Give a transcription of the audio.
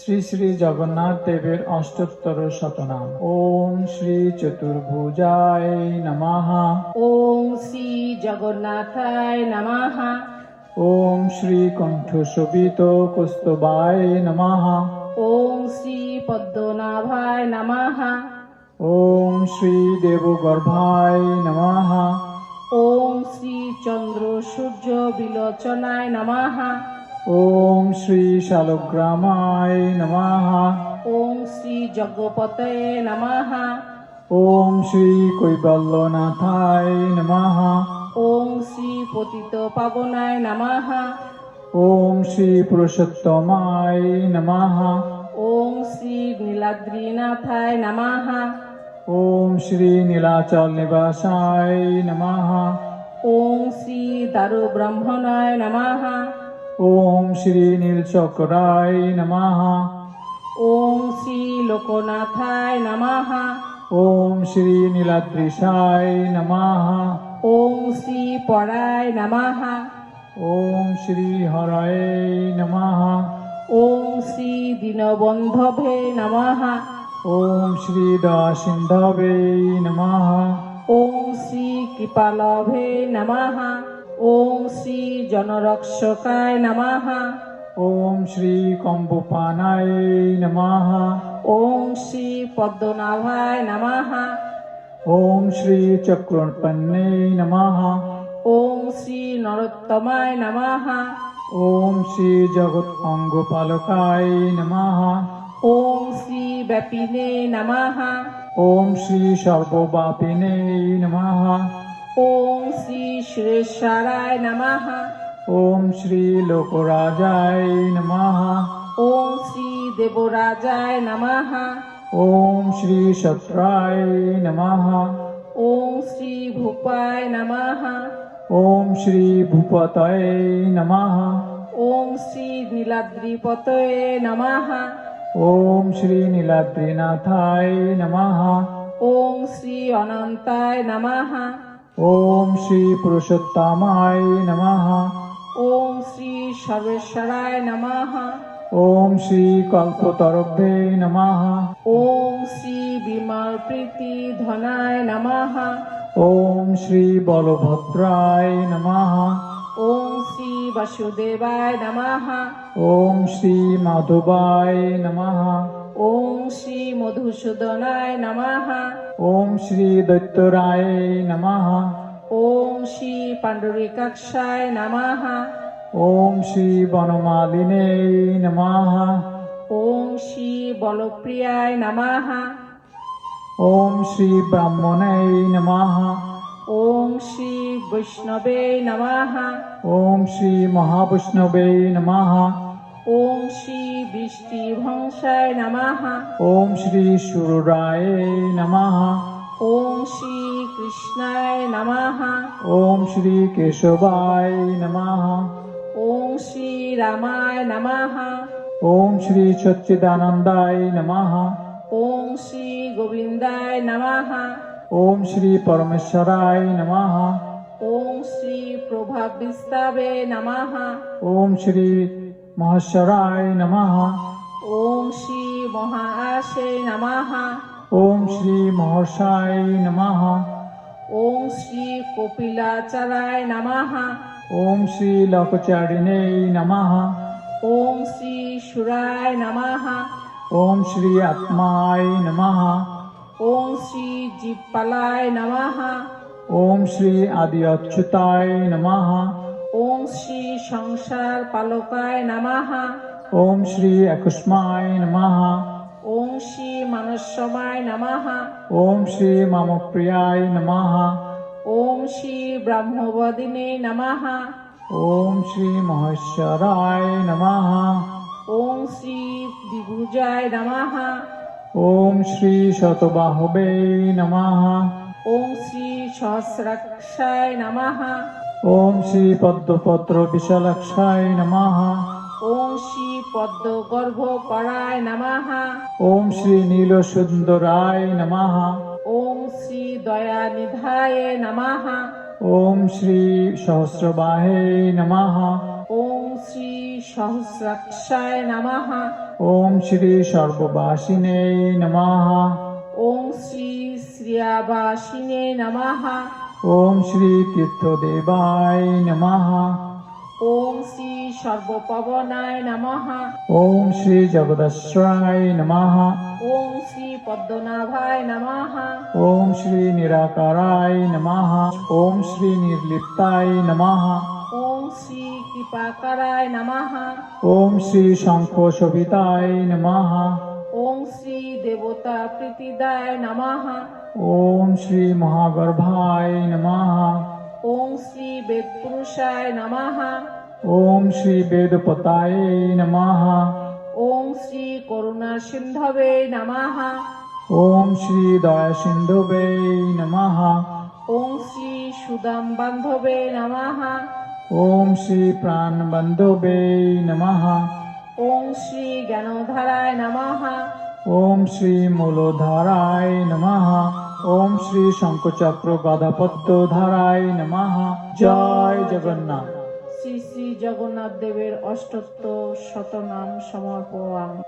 শ্রী শ্রী জগন্নাথ দেবের অষ্টোত্তর শতনাম। ওম শ্রী চতুর্ভুজায় নমঃ। ওম শ্রী জগন্নাথায় নমঃ। ওম শ্রী কণ্ঠশোভিত কুস্তবায় নমঃ। ওম শ্রী পদ্মনাভায় নমঃ। ওম শ্রী দেবগর্ভায় নমঃ। ওম শ্রী চন্দ্র সূর্য বিলোচনায় নমঃ। ওম শ্রী শালগ্রামায় নমঃ। ওম শ্রী যজ্ঞপতয়ে নমঃ। ওম শ্রী কৈবল্যনাথায় নমঃ। ওম শ্রী পতিত পাবনায় নমঃ। ওম শ্রী পুরুষোত্তমায় নমঃ। ওম শ্রী নীলাদ্রিনাথায় নীলাচল নিবাসায় নমঃ। ওম শ্রী দারু ব্রহ্মণায় নমঃ। ওম শ্রী নীলচক্রায় নমঃ। ওম শ্রী লোকনাথায় নমঃ। ওম শ্রী নীলাদ্রিশায় নমঃ। ওম শ্রী পরায় নমঃ। ওম শ্রী জনরক্ষকায় নমঃ। ওম শ্রী কম্বুপানায় নমঃ। ওম শ্রী পদ্মনাভায় নমঃ। ওম শ্রী চক্রপন্নে নমঃ। ওম শ্রী নরোত্তমায় নমঃ। ওম শ্রী জগৎ অঙ্গপালকায় নমঃ। ওম শ্রী ব্যাপিনে নমঃ। ওম শ্রী সর্ববাপিনে নমঃ। ওম শ্রী সুরেশ্বরায় নমঃ। ওম শ্রী লোকরাজায় নমঃ। ওম শ্রী দেবরাজায় নমঃ। ওম শ্রী সত্রায় নমঃ। ওম শ্রী ভূপায় নমঃ। ওম শ্রী ভূপতয়ে নমঃ। ওম শ্রী নীলাদ্রিপতয়ে নমঃ। ওম শ্রী নীলাদ্রিনাথায় নমঃ। ওম শ্রী অনন্তায় নমঃ। ওম শ্রী পুরুষোত্তমায় নমঃ। ওম শ্রী সর্বেশ্বরায় নমঃ। ওম শ্রী কল্পতরভ্যে নমঃ ওম শ্রী ধনায় নমঃ ওম শ্রী বলভদ্রায় নমঃ ওম শ্রী বাসুদেবায় নমঃ ওম শ্রী মাধবায় নমঃ ওম শ্রী মধুসূদনায় নমঃ ওম শ্রী দৈত্যরায় নমঃ ওম শ্রী পাণ্ডরিকাক্ষায় নমঃ ওম শ্রী বনমালিনে নমঃ ওম শ্রী বলপ্রিয়ায় নমঃ ওম শ্রী ব্রাহ্মণে নমঃ ওম শ্রী বৈষ্ণবে নমঃ ওম শ্রী মহাবিষ্ণবে নমঃ ওম শ্রী বৃষ্টিভংসায় নমঃ ওম শ্রী সুরায় নমঃ ওম শ্রী কৃষ্ণায় নমঃ ওম শ্রী কেশবায় নমঃ ওম শ্রী রামায় নমঃ। ওম শ্রী সচ্চিদানন্দায় নমঃ। ওম শ্রী গোবিন্দায় নমঃ। ওম শ্রী পরমেশ্বরায় নমঃ। ওম শ্রী প্রভাবিস্তাবে নমঃ। ওম শ্রী মহেশ্বরায় নমঃ। ওম শ্রী মহাআশে নমঃ। ওম শ্রী মহর্ষায় নমঃ। ওম শ্রী কপিলাচারায় নমঃ। ওম শ্রী লোকচারিণে নমঃ। ওম শ্রী সুরায় নমঃ। ওম শ্রী আত্মায় নমঃ। ওম শ্রী জীবপালায় নমঃ। ওম শ্রী আদি অচ্যুতায় নমঃ। ওম শ্রী সংসার পালকায় নমঃ। ওম শ্রী একুষ্মায় নমঃ। ওম শ্রী মানসমায় নমঃ। ওম শ্রী মম প্রিয়ায় নমঃ। ওম শ্রী শতবাহবে নমঃ। ওম শ্রী সহস্রাক্ষায় নমঃ। ওম শ্রী পদ্মপত্র বিশালাক্ষায় নমঃ। ওম শ্রী পদ্ম গর্ভ পরায় নমঃ। ওম শ্রী নীলসুন্দরায় নমঃ। ওম শ্রী দয়ানিধায় নমঃ। ওম শ্রী সহস্রবাহে নমঃ। ওম শ্রী সহস্রাক্ষায় নমঃ ওম শ্রী সর্ববাসিনে নমঃ ওম শ্রী শ্রিয়াবাসিনে নমঃ ওম শ্রী তীর্থদেবায় নমঃ ওম শ্রী সর্বপবনায় নমঃ ওম শ্রী জগদশ্রায় নমঃ ওম শ্রী পদ্মনাভায় নমঃ ওম শ্রী নিরাকারায় নমঃ ওম শ্রী নির্লিপ্তায় নমঃ ওম শ্রী কৃপাকারায় নমঃ। ওম শ্রী শঙ্খ শোভিতায় নমঃ। ওম শ্রী দেবতা প্রীতিদায় নমঃ। ওম শ্রী মহাগর্ভায় নমঃ। ওম শ্রী বেদপুরুষায় নমঃ। ওম শ্রী বেদপতায় নমঃ। ওম শ্রী করুণা সিন্ধবে নমঃ। ওম শ্রী দয়া সিন্ধুবে নমঃ। ওম শ্রী সুদাম বান্ধবে নমঃ। ওম শ্রী প্রাণবন্ধবে নমঃ। ওম শ্রী জ্ঞানধারায় নমঃ। ওম শ্রী মূলধারায় নমঃ। ওম শ্রী শঙ্কচক্র গদাপদ্মধারায় নমঃ। জয় জগন্নাথ। শ্রী শ্রী জগন্নাথ দেবের অষ্টত্ব শতনাম সমর্পণ।